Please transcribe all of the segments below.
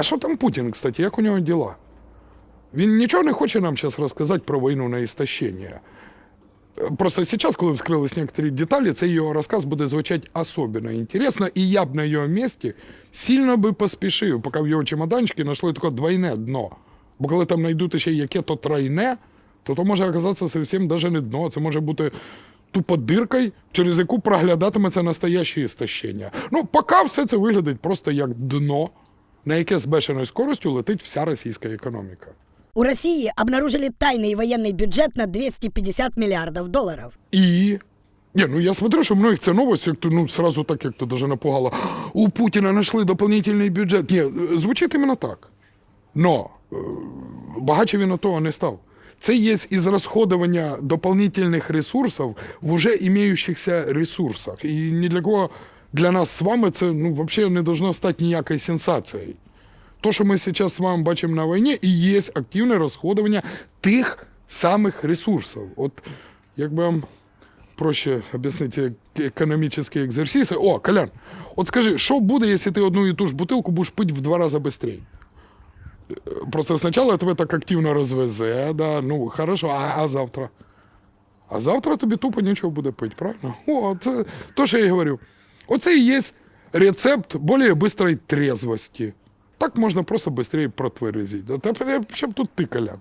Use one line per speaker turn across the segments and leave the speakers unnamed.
А що там Путін, кстати, як у нього діла? Він нічого не хоче нам зараз розказати про війну на істощення. Просто сейчас, коли вскрылись некоторые детали, цей його розказ буде звучати особенно інтересно, і я б на його місці сильно би поспішив, поки в його чемоданчикі знайшли таке двойне дно. Бо коли там знайдуть ще яке-то тройне, то то може оказатися зовсім даже не дно, це може бути тупо диркою, через яку проглядатиметься настояще істощення. Ну, поки все це виглядить просто як дно, на яке з бешеною скоростю летить вся російська економіка.
У России обнаружили тайный военный бюджет на 250 миллиардов долларов.
И... Не, ну я смотрю, что многих це новость, як то, ну, сразу так, як то даже напугало. У Путіна знайшли дополнительний бюджет. Ні, звучить іменно так. Но е, багаче він от того не став. Це є із розходування дополнительних ресурсів в уже імеющихся ресурсах. І ні для кого для нас з вами це ну, взагалі не должно стати ніякою сенсацією. То, що ми зараз з вами бачимо на війні, і є активне розходування тих самих ресурсів. От як би вам проще об'яснити економічні екзерсиси. О, Колян, от скажи, що буде, якщо ти одну і ту ж бутилку будеш пити в два рази швидше? Просто спочатку тебе так активно розвезе, да, ну хорошо, а, а завтра? А завтра тобі тупо нічого буде пити, правильно? О, це то, що я і говорю. Оце і є рецепт більш швидкої трезвості. Так можна просто швидше протверезити. Та при чому тут ти, Колян?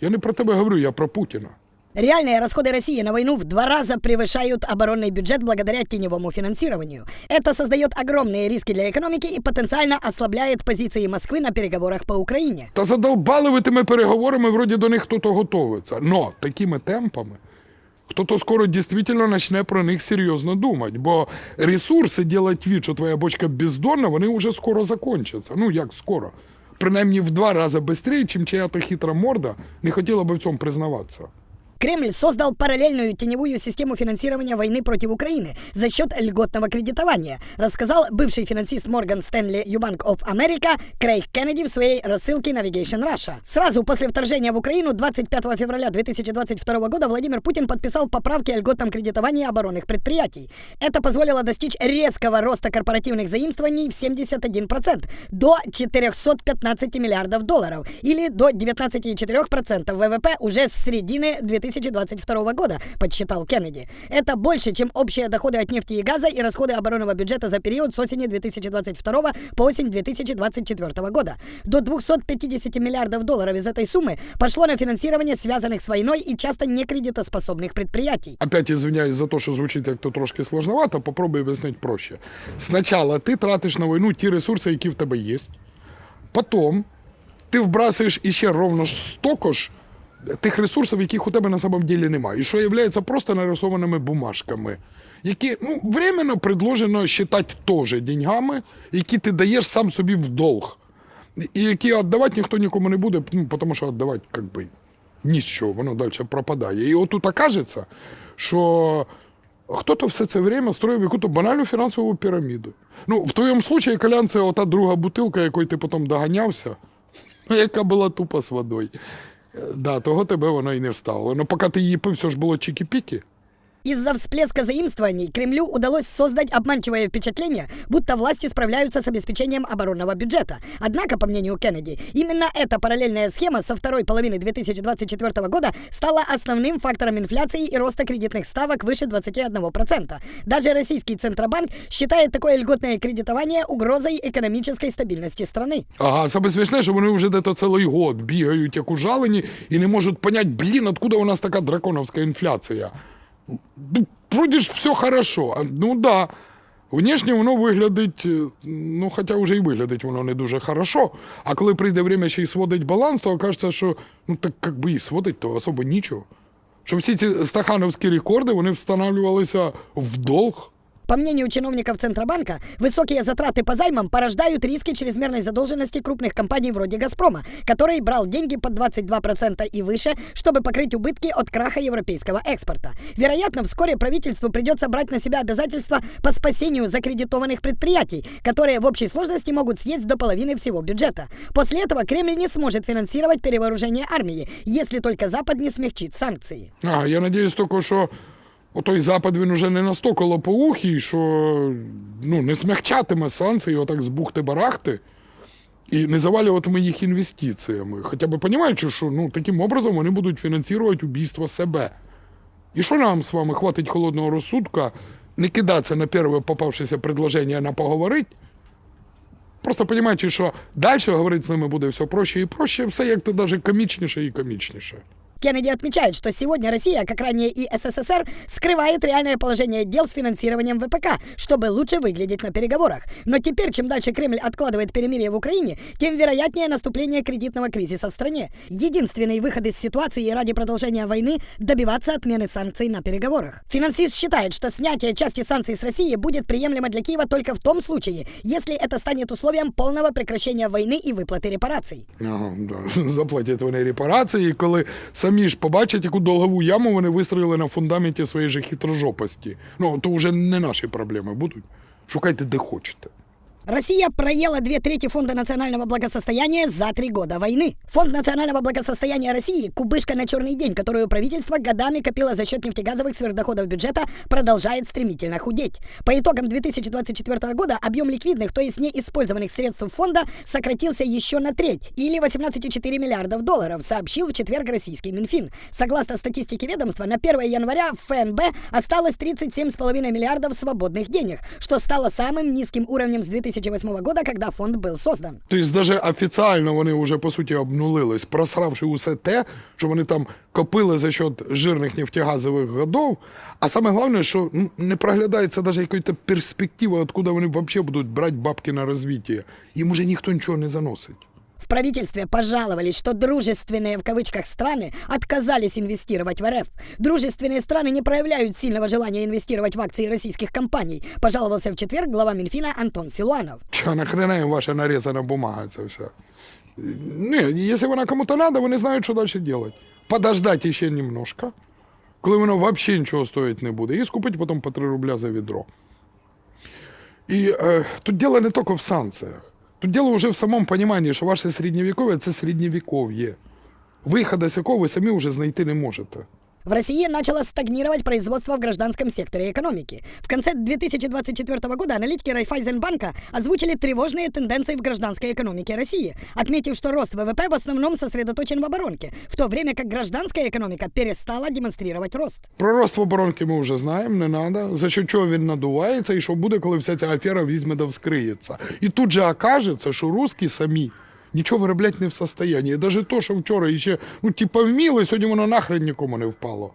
Я не про тебе говорю, я про Путіна.
Реальные расходы России на войну в два раза превышают оборонный бюджет благодаря теневому финансированию. Это создает огромные риски для экономики и потенциально ослабляет позиции Москвы на переговорах по Украине.
Та задовбали ви тими переговорами, вроді до них хто-то готовиться. Но такими темпами хто-то скоро дійсно почне про них серйозно думати. Бо ресурси делать вид, що твоя бочка бездонна, вони вже скоро закончаться. Ну як скоро? Принаймні в два рази швидше, ніж чия-то хитра морда не хотіла би в цьому признаватися.
Кремль создал параллельную теневую систему финансирования войны против Украины за счет льготного кредитования, рассказал бывший финансист Морган Стэнли Юбанк of America Крейг Кеннеди в своей рассылке Navigation Russia. Сразу после вторжения в Украину 25 февраля 2022 года Владимир Путин подписал поправки о льготном кредитовании оборонных предприятий. Это позволило достичь резкого роста корпоративных заимствований в 71% до 415 миллиардов долларов или до 19,4% ВВП уже с середины 2022 года, подсчитал Кеннеди. Это больше, чем общие доходы от нефти и газа и расходы оборонного бюджета за период с осени 2022 по осень 2024 года. До 250 миллиардов долларов из этой суммы пошло на финансирование связанных с войной и часто некредитоспособных предприятий.
Опять извиняюсь за те, що звучить як то трошки сложновато, попробую об'яснити проще. Спочатку ти тратиш на війну ті ресурси, які в тебе є. Потім ти вбрасуєш іще ровно ж столько ж Тих ресурсів, яких у тебе на самом деле немає. І що є просто нарисованими бумажками, які ну, временно предложено вважати теж деньгами, які ти даєш сам собі в долг. І які віддавати ніхто нікому не буде, ну, тому що віддавати, як би, нічого, воно далі пропадає. І отут окажеться, що хто-то все це время строїв якусь банальну фінансову піраміду. Ну, в твоєму случаї, Колян, це ота друга бутилка, якою ти потім доганявся, яка була тупо з водою. Да, того тебе воно і не вставило. Ну, поки ти її пив, все ж було чики-піки.
Из-за всплеска заимствований Кремлю удалось создать обманчивое впечатление, будто власти справляются с обеспечением оборонного бюджета. Однако, по мнению Кеннеди, именно эта параллельная схема со второй половины 2024 года стала основным фактором инфляции и роста кредитных ставок выше 21%. Даже российский Центробанк считает такое льготное кредитование угрозой экономической стабильности страны.
Ага, саме смішне, що вони вже дето цілий год бігають як ужалені і не можуть понять, блін, откуда у нас така драконовська інфляція. Вроді ж все хорошо. Ну да. Внешне воно виглядить, е, ну хоча вже і виглядить воно не дуже хорошо. А коли прийде время ще й сводить баланс, то окажеться, що ну так як би і сводить, то особо нічого. Що всі ці стахановські рекорди вони встановлювалися в.
По мнению чиновников Центробанка, высокие затраты по займам порождают риски чрезмерной задолженности крупных компаний вроде «Газпрома», который брал деньги под 22% и выше, чтобы покрыть убытки от краха европейского экспорта. Вероятно, вскоре правительству придется брать на себя обязательства по спасению закредитованных предприятий, которые в общей сложности могут съесть до половины всего бюджета. После этого Кремль не сможет финансировать перевооружение армии, если только Запад не смягчит санкции.
А, я надіюсь тільки, що отой запад він уже не настільки лопоухий, що ну, не смягчатиме санкції, отак з бухти-барахти. І не завалювати їх інвестиціями. Хоча б розуміючи, що ну, таким образом вони будуть фінансувати убійство себе. І що нам з вами хватить холодного розсудка не кидатися на перше попавшееся предложення на поговорити, просто розуміючи, що далі говорити з ними буде все проще і проще, все як-то навіть комічніше і комічніше.
Кеннеди отмечает, что сегодня Россия, как ранее и СССР, скрывает реальное положение дел с финансированием ВПК, чтобы лучше выглядеть на переговорах. Но теперь, чем дальше Кремль откладывает перемирие в Украине, тем вероятнее наступление кредитного кризиса в стране. Единственный выход из ситуации ради продолжения войны – добиваться отмены санкций на переговорах. Финансист считает, что снятие части санкций с России будет приемлемо для Киева только в том случае, если это станет условием полного прекращения войны и выплаты репараций.
Ага, да. Заплатять вони репарації, коли самі ж побачать, яку долгову яму вони вистроїли на фундаменті своєї ж хитрожопості. Ну, то вже не наші проблеми будуть. Шукайте де хочете.
Россия проела две трети Фонда национального благосостояния за три года войны. Фонд национального благосостояния России – кубышка на черный день, которую правительство годами копило за счет нефтегазовых сверхдоходов бюджета, продолжает стремительно худеть. По итогам 2024 года объем ликвидных, то есть неиспользованных средств фонда, сократился еще на треть, или 18,4 миллиардов долларов, сообщил в четверг российский Минфин. Согласно статистике ведомства, на 1 января в ФНБ осталось 37,5 миллиардов свободных денег, что стало самым низким уровнем с 2008 года, когда фонд был создан.
Тобто, навіть офіційно вони вже по суті обнулились, просравши усе те, що вони там копили за счет жирних нефтегазових годов. А саме головне, що ну, не проглядається навіть якась перспектива, откуда вони взагалі будуть брати бабки на розвиття. Їм уже ніхто нічого не заносить.
В правительстве пожаловались, что дружественные в кавычках страны отказались инвестировать в РФ. Дружественные страны не проявляют сильного желания инвестировать в акции российских компаний, пожаловался в четверг глава Минфина Антон Силуанов.
Чого нахрена їм ваша нарізана бумага це все? Ні, якщо вона кому-то треба, вони знають, що далі робити. Подождати ще немножко, коли воно взагалі нічого стоїть не буде, і скупити потім по 3 рубля за відро. І е, тут діло не тільки в санкціях. Тут діло вже в самому розумінні, що ваше середньовіков'я – це середньовіков'є. Виходу з якого ви самі вже знайти не можете.
В России начало стагнировать производство в гражданском секторе экономики. В конце 2024 года аналитики Райфайзенбанка озвучили тревожные тенденции в гражданской экономике России, отметив, что рост ВВП в основном сосредоточен в оборонке, в то время как гражданская экономика перестала демонстрировать рост.
Про рост в оборонки ми вже знаємо, не треба. За що чого він надувається і що буде, коли вся ця афера візьме да вскриється. І тут же окажеться, що русські самі нічого виробляти не в состоянні. даже то, що вчора ще, ну, типа, вміли, сьогодні воно нахрен нікому не впало.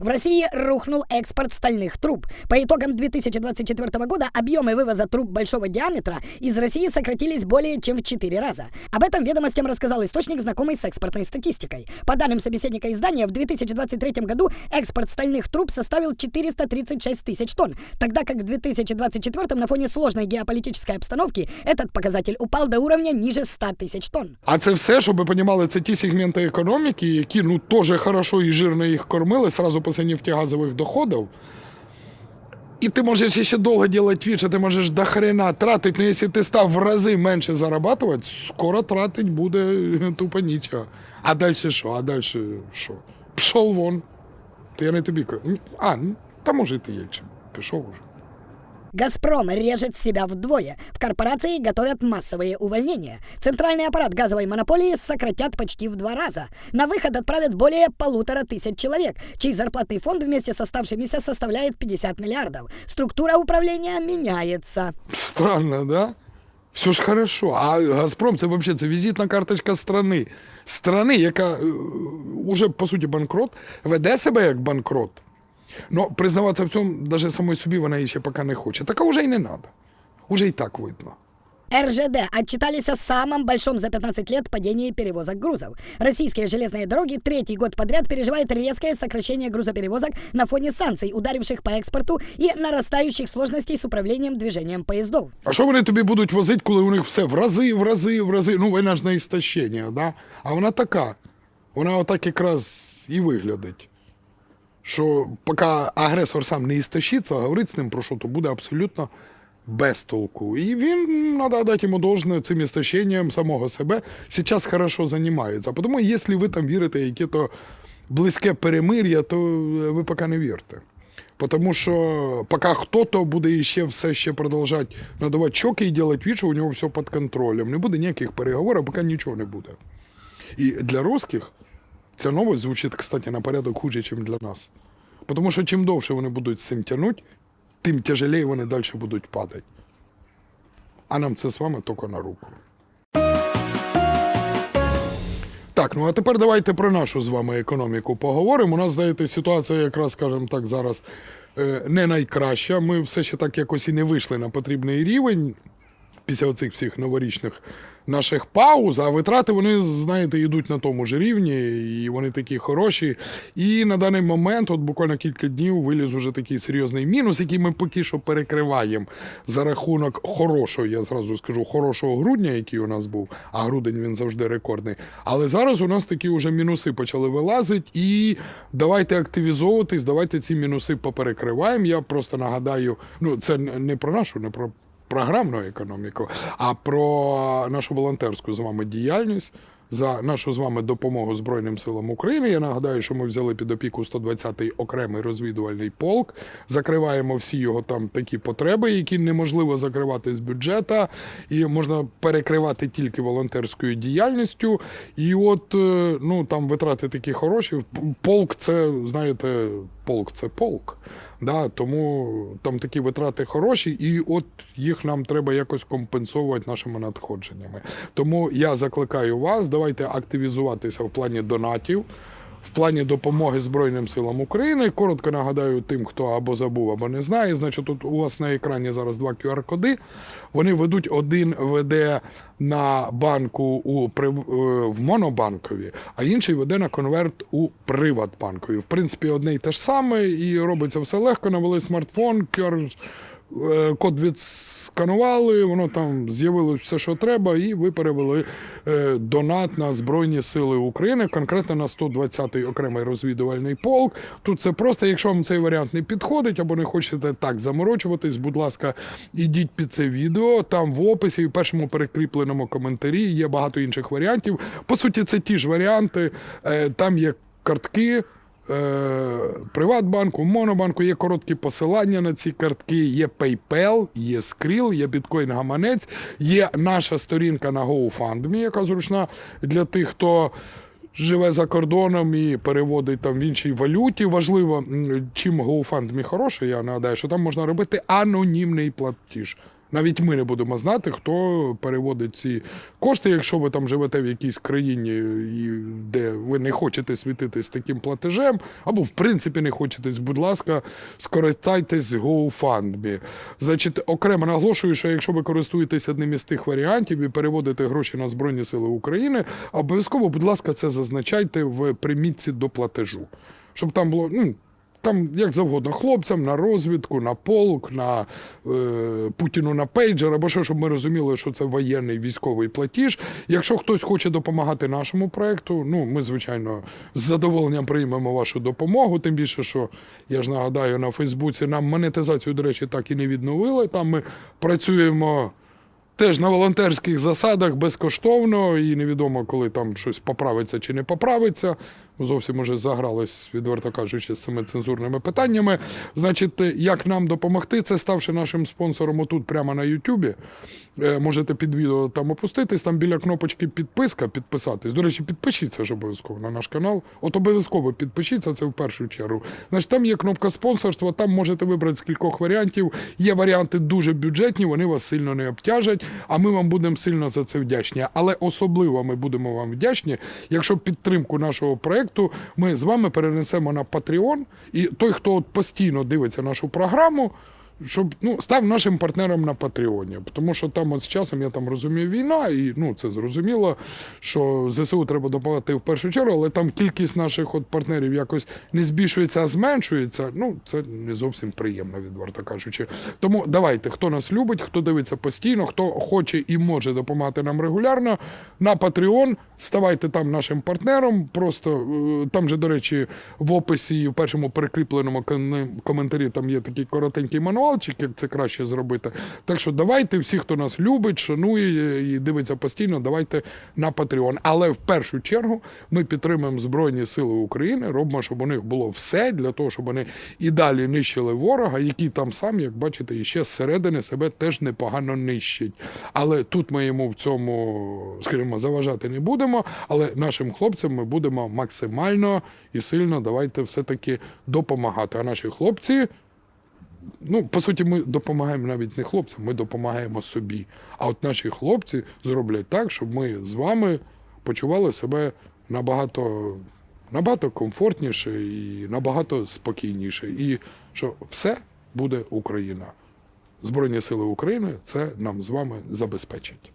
В России рухнул экспорт стальных труб. По итогам 2024 года объемы вывоза труб большого диаметра из России сократились более чем в 4 раза. Об этом ведомостям рассказал источник, знакомый с экспортной статистикой. По данным собеседника издания, в 2023 году экспорт стальных труб составил 436 тысяч тонн, тогда как в 2024 на фоне сложной геополитической обстановки этот показатель упал до уровня ниже 100 тысяч тонн.
А це все, щоб ви розуміли, це ті сегменти економіки, які ну теж хорошо і жирно їх кормили сразу після нефтегазових доходів. І ти можеш ще довго робити вид, що ти можеш до хрена тратити, але якщо ти став в рази менше зарабатувати, скоро тратить буде тупо нічого. А далі що? А далі що? Пішов вон. То я не тобі кажу. А, ну, та може і ти чим. Пішов уже.
«Газпром» режет себя вдвое. В корпорации готовят массовые увольнения. Центральный аппарат газовой монополии сократят почти в два раза. На выход отправят более полутора тысяч человек, чей зарплатный фонд вместе с оставшимися составляет 50 миллиардов. Структура управления меняется.
Странно, да? Все ж хорошо. А Газпром це взагалі це візитна карточка страни. Страни, яка е, уже по суті банкрот, веде себе як банкрот. Ну, признаватися в цьому навіть самой собі вона ще поки не хоче. Так а вже й не треба. Уже і так видно.
РЖД отчитались о самом большом за 15 лет падении перевозок грузов. Российские железные дороги третий год подряд переживают резкое сокращение грузоперевозок на фоне санкций, ударивших по экспорту и нарастающих сложностей с управлением движением поездов.
А що вони тобі будуть возити, коли у них все в рази, в рази, в рази. Ну, війна ж на істощення, да? А вона така. Вона отак якраз і виглядить. Що поки агресор сам не істощиться, говорити з ним про що, то буде абсолютно без толку. І він, треба дати йому должне цим істощенням самого себе, зараз хорошо займається. Тому, якщо ви там вірите в яке-то близьке перемир'я, то ви поки не вірте. Потому що поки хто-то буде іще все ще продовжати надавати чоки і робити що у нього все під контролем. Не буде ніяких переговорів, поки нічого не буде. І для русських ця новость звучить, кстати, на порядок хуже, ніж для нас. Тому що чим довше вони будуть з цим тягнути, тим тяжелее вони далі будуть падати. А нам це з вами тільки на руку. Так, ну а тепер давайте про нашу з вами економіку поговоримо. У нас, знаєте, ситуація якраз, скажімо так, зараз е, не найкраща. Ми все ще так якось і не вийшли на потрібний рівень після оцих всіх новорічних наших пауз, а витрати вони, знаєте, йдуть на тому ж рівні, і вони такі хороші. І на даний момент, от буквально кілька днів, виліз уже такий серйозний мінус, який ми поки що перекриваємо за рахунок хорошого, я зразу скажу, хорошого грудня, який у нас був, а грудень він завжди рекордний. Але зараз у нас такі вже мінуси почали вилазити, і давайте активізовуватись, давайте ці мінуси поперекриваємо. Я просто нагадаю, ну це не про нашу, не про програмну економіку, а про нашу волонтерську з вами діяльність. За нашу з вами допомогу Збройним силам України. Я нагадаю, що ми взяли під опіку 120-й окремий розвідувальний полк. Закриваємо всі його там такі потреби, які неможливо закривати з бюджета, і можна перекривати тільки волонтерською діяльністю. І от е, ну там витрати такі хороші. Полк це знаєте, полк це полк. Да, тому там такі витрати хороші, і от їх нам треба якось компенсувати нашими надходженнями. Тому я закликаю вас, давайте активізуватися в плані донатів. В плані допомоги Збройним силам України коротко нагадаю тим, хто або забув, або не знає. Значить, тут у вас на екрані зараз два QR-коди. Вони ведуть один веде на банку у е, в монобанкові, а інший веде на конверт у приватбанкові. В принципі, одне й те ж саме, і робиться все легко. Навели смартфон, QR код відсканували, воно там з'явилось все, що треба, і ви перевели е, донат на Збройні Сили України, конкретно на 120-й окремий розвідувальний полк. Тут це просто, якщо вам цей варіант не підходить або не хочете так заморочуватись, будь ласка, ідіть під це відео. Там в описі і в першому перекріпленому коментарі є багато інших варіантів. По суті, це ті ж варіанти. Е, Там є картки. Е, Приватбанку, Монобанку є короткі посилання на ці картки, є PayPal, є Skrill, є Bitcoin гаманець, є наша сторінка на GoFundMe, яка зручна для тих, хто живе за кордоном і переводить там в іншій валюті. Важливо, чим GoFundMe хороший, я нагадаю, що там можна робити анонімний платіж. Навіть ми не будемо знати, хто переводить ці кошти, якщо ви там живете в якійсь країні, де ви не хочете світитись таким платежем, або в принципі не хочете, будь ласка, скористайтесь GoFundMe. Значить, окремо наголошую, що якщо ви користуєтесь одним із тих варіантів і переводите гроші на Збройні Сили України, обов'язково, будь ласка, це зазначайте в примітці до платежу. Щоб там було. ну, там як завгодно, хлопцям на розвідку, на полк, на е, Путіну на пейджер, або що, щоб ми розуміли, що це воєнний військовий платіж. Якщо хтось хоче допомагати нашому проекту, ну ми, звичайно, з задоволенням приймемо вашу допомогу. Тим більше, що я ж нагадаю, на Фейсбуці нам монетизацію, до речі, так і не відновили. Там ми працюємо. Теж на волонтерських засадах безкоштовно, і невідомо, коли там щось поправиться чи не поправиться. Зовсім уже загрались, відверто кажучи, з цими цензурними питаннями. Значить, як нам допомогти, це ставши нашим спонсором отут прямо на Ютубі. Е, Можете під відео там опуститись, там біля кнопочки підписка, підписатись. До речі, підпишіться ж обов'язково на наш канал. От обов'язково підпишіться, це в першу чергу. Значить, там є кнопка спонсорства, там можете вибрати з кількох варіантів. Є варіанти дуже бюджетні, вони вас сильно не обтяжать, а ми вам будемо сильно за це вдячні. Але особливо ми будемо вам вдячні, якщо підтримку нашого проекту ми з вами перенесемо на Patreon. І той, хто от постійно дивиться нашу програму, щоб ну, став нашим партнером на Патреоні. Тому що там от з часом, я там розумію, війна, і ну, це зрозуміло, що ЗСУ треба допомагати в першу чергу, але там кількість наших от партнерів якось не збільшується, а зменшується. Ну, це не зовсім приємно, відверто кажучи. Тому давайте, хто нас любить, хто дивиться постійно, хто хоче і може допомагати нам регулярно, на Patreon, ставайте там нашим партнером. Просто е, там же, до речі, в описі, в першому прикріпленому коментарі там є такий коротенький мануал. Паличок, як це краще зробити. Так що давайте всі, хто нас любить, шанує і дивиться постійно, давайте на Patreon. Але в першу чергу ми підтримуємо Збройні Сили України, робимо, щоб у них було все для того, щоб вони і далі нищили ворога, який там сам, як бачите, іще зсередини себе теж непогано нищить. Але тут ми йому в цьому, скажімо, заважати не будемо. Але нашим хлопцям ми будемо максимально і сильно давайте все-таки допомагати. А наші хлопці. Ну, по суті, ми допомагаємо навіть не хлопцям, ми допомагаємо собі. А от наші хлопці зроблять так, щоб ми з вами почували себе набагато, набагато комфортніше і набагато спокійніше. І що все буде Україна. Збройні сили України це нам з вами забезпечать.